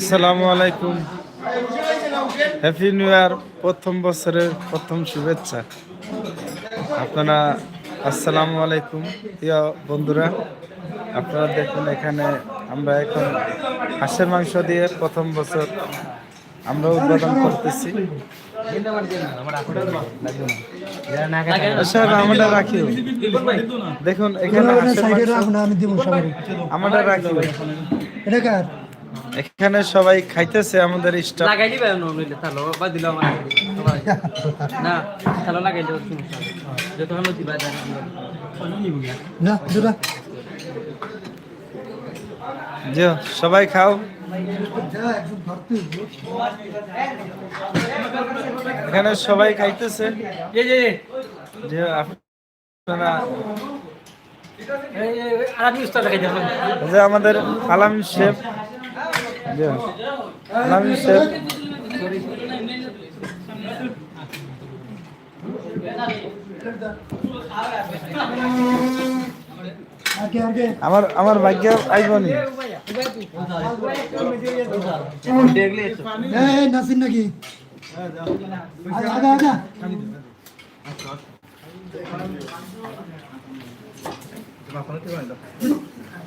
আসসালামু আলাইকুম। Happy new year প্রথম বছরের প্রথম শুভেচ্ছা। আপনারা, আসসালামু আলাইকুম, প্রিয় বন্ধুরা। আপনারা দেখুন এখানে আমরা এখন হাঁসের মাংস দিয়ে প্রথম বছর আমরা উদ্বোধন করতেছি। রাখি দেখুন, এখানে আমরা রাখি এখানে সবাই খাইতেছে আমাদের স্টাফ লাগাই দিবে নইলে তাহলে বা দিল আমার না তাহলে লাগাই দেবো যত হলো দিবা না দুটা। যে সবাই খাও। এখানে সবাই খাইতেছে। এই আপনারা যে আমাদের আলামিন শেফ। আগে আগে আমার আমার ভাগ্য আইবনি। এই নাসির নাকি? আগা আগা আগা